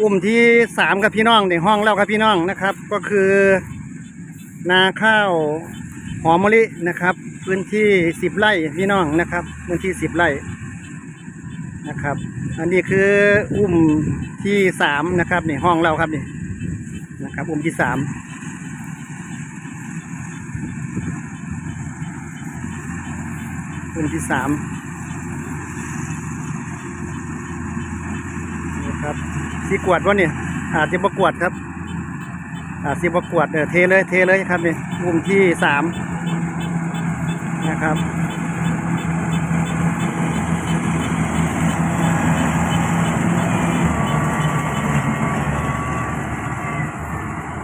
อุ้มที่สามครับพี่น้องในห้องเล่าครับพี่น้องนะครับ ก็คือ นาข้าวหอมมะลินะครับ พื้นที่สิบไร่พี่น้องนะครับ พื้นที่สิบไร่นะครับ อันนี้คืออุ้มที่สามนะครับในห้องเราครับนี่นะครับ อุ้มที่สามอุ้มที่สาม ครับสีกวดวะเนี่ยอาจจะประกวดครับ อาจสิประกวดเออเทเลยเทเลยครับนี่อุ้มที่สามนะครับ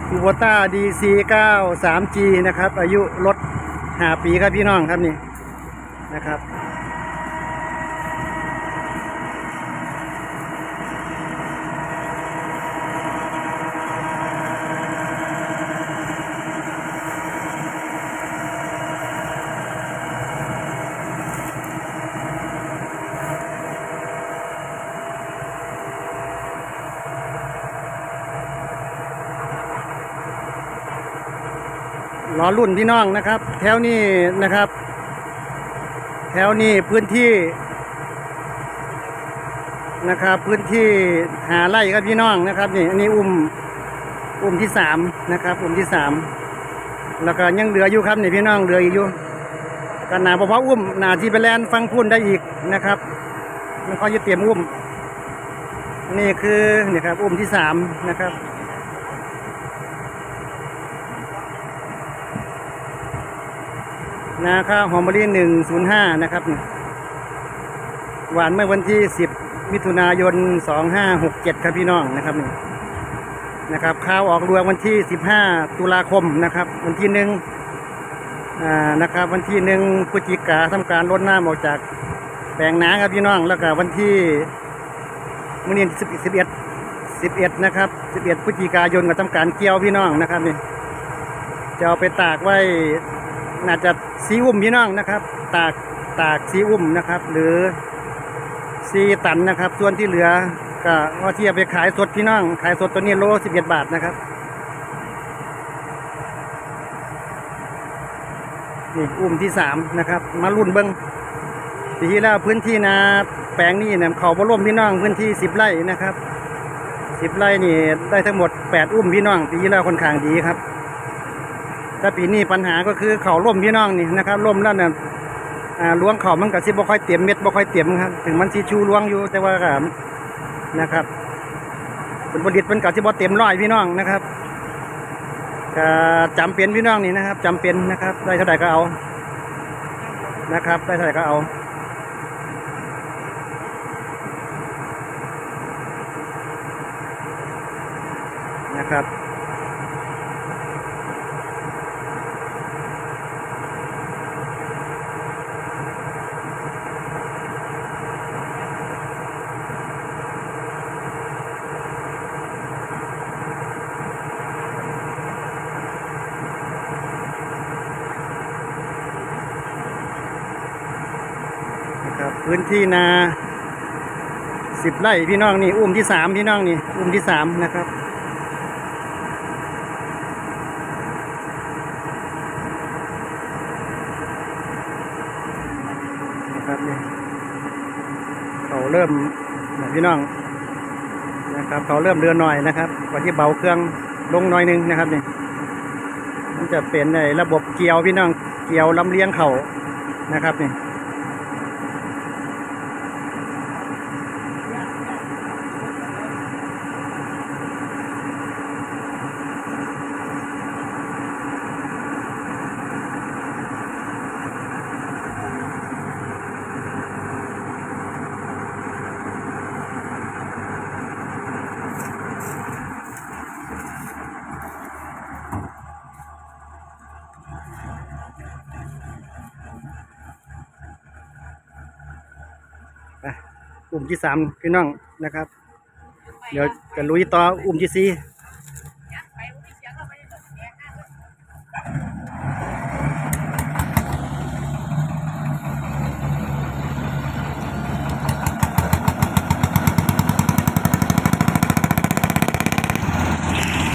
คูโบต้าดีซีเก้าสามจีนะครับ อายุรถห้าปีครับพี่น้องครับนี่นะครับ ล้อรุ่นพี่น้องนะครับ แถวนี้นะครับ แถวนี้พื้นที่นะครับ พื้นที่หาไร่ครับพี่น้องนะครับ นี่อันนี้อุ้มอุ้มที่สามนะครับ อุ้มที่สามแล้วก็ยังเหลืออยู่ครับนี่พี่น้องเหลืออีกอยู่กันหนาเพราะอุ้มหนาที่ไปแลนฟังพุ่นได้อีกนะครับมันก็จะเตรียมอุ้ม นี่คือนี่ครับ อุ้มที่สามนะครับ นาข้าวหอมมะลิหนึ่งศูนย์ห้านะครับ หวานเมื่อวันที่สิบมิถุนายนสองห้าหกเจ็ดครับพี่น้องนะครับนี่นะครับข้าวออกรวงวันที่สิบห้าตุลาคมนะครับ วันที่หนึ่งอ่านะครับ วันที่หนึ่งพฤศจิกาทำการรดน้ำออกจากแปลงนาครับพี่น้องแล้วก็วันที่มื่อนี้สิบสิบเอ็ดสิบเอ็ดนะครับสิบเอ็ดพฤศจิกายนก็ทำการเกี่ยวพี่น้องนะครับนี่จะเอาไปตากไว้ น่าจะซีอุ้มพี่น้องนะครับ ตากตากซีอุ้มนะครับ หรือซีตันนะครับ ส่วนที่เหลือก็ว่าที่จะไปขายสดพี่น้อง ขายสดตัวนี้โลสิบเอ็ดบาทนะครับนี่อุ้มที่สามนะครับ มารุ่นเบิ้งปีที่แล้วพื้นที่นาแปลงนี่เนี่ยเขาบ่ร่วมพี่น้องพื้นที่สิบไร่นะครับสิบไร่นี่ได้ทั้งหมดแปดอุ้มพี่น้องปีที่แล้วค่อนข้างดีครับ แต่ปีนี้ปัญหาก็คือเขาล่มพี่น้องนี่นะครับล่มแล้วเนี่ยล้วงเข่ามันก็สิบ่ค่อยเต็มเม็ดบ่ค่อยเต็มครับถึงมันสิชูล้วงอยู่แต่ว่านะครับผลผลิตมันก็สิบ่เต็มร้อยพี่น้องนะครับก็จำเป็นพี่น้องนี่นะครับจำเป็นนะครับ ได้เท่าไหร่ก็เอานะครับ ได้เท่าไหร่ก็เอานะครับ ครับ พื้นที่นาสิบไร่พี่น้องนี่ อุ้มที่สามพี่น้องนี่ อุ้มที่สามนะครับ นะครับนี่เขาเริ่มนะพี่น้อง นะครับ เขาเริ่มเรือหน่อยนะครับก่อนที่เบาเครื่องลงหน่อยหนึงนะครับนี่มันจะเป็นในระบบเกี่ยวพี่น้องเกี่ยวลำเลียงเขานะครับนี่ อะ อุ้มที่สามพี่น้องนะครับ เดี๋ยวจะลุยต่ออุ้มที่สี่